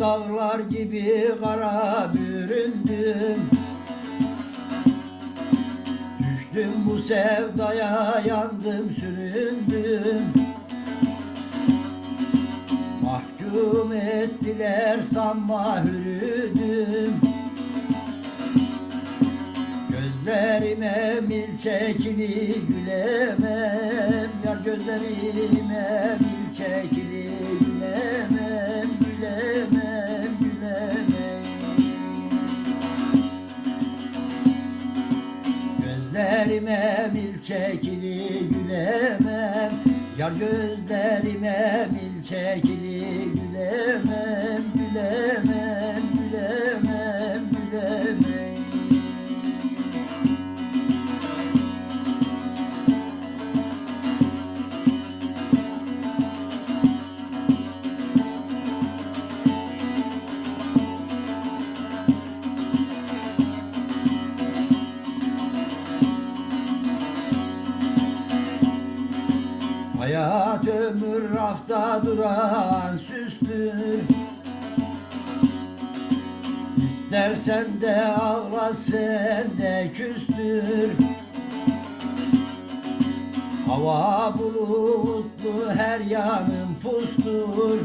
dağlar gibi kara büründüm. Düştüm bu sevdaya yandım süründüm. Mahkum ettiler sanma hürüdüm. Gözlerime mil çekili gülemem. Yar gözlerime mil çekili Gözlerime mil çekili gülemem Yar gözlerime mil çekili Hayat ömür rafta duran süslü. İstersen de ağla sen de küstür. Hava bulutlu her yanım pustur.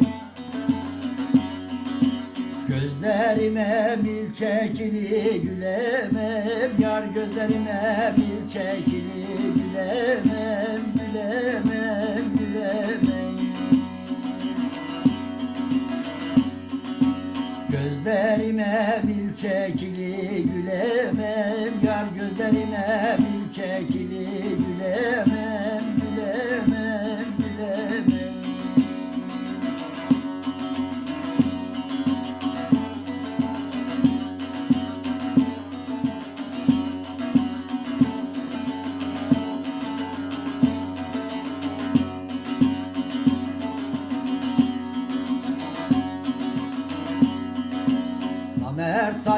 Gözlerime mil çekili gülemem. Yar gözlerime mil çekili Gülemem, Gözlerime mil çekili gülemem. Yar gözlerime mil çekili Gülemem,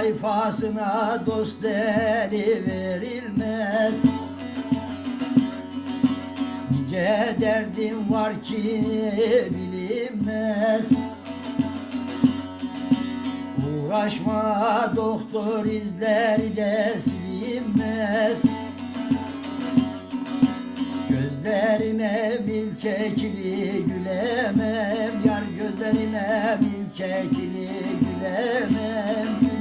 Namer tayfasına dost eli verilmez. Nice derdim var ki bilinmez. Uğraşma doktor izleri de silinmez. Gözlerime mil çekili gülemem. Yar gözlerime mil çekili Gülemem,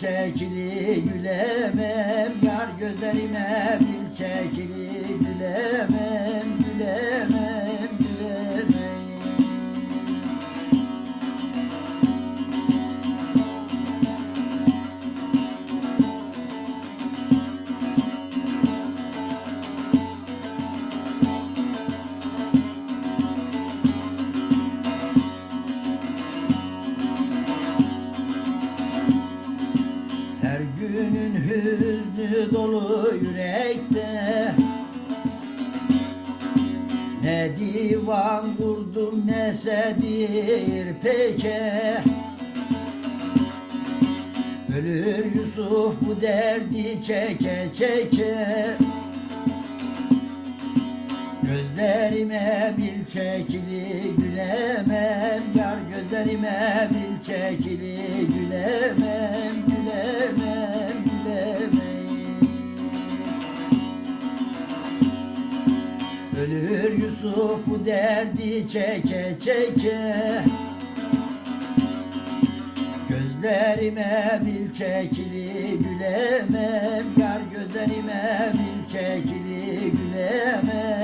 çekili gülemem Yar gözlerime mil çekili Gülemem, gülemem günün hüznü dolu yürekte. Ne divan kurdum ne sedir peke. Ölür Yusuf bu derdi çeke çeke. Gözlerime bil çekili gülemem. Yar gözlerime bil çekili Gülemem, Ölür Yusuf bu derdi çeke çeke. Gözlerime bil çekili gülemem. Yar gözlerime bil çekili gülemem.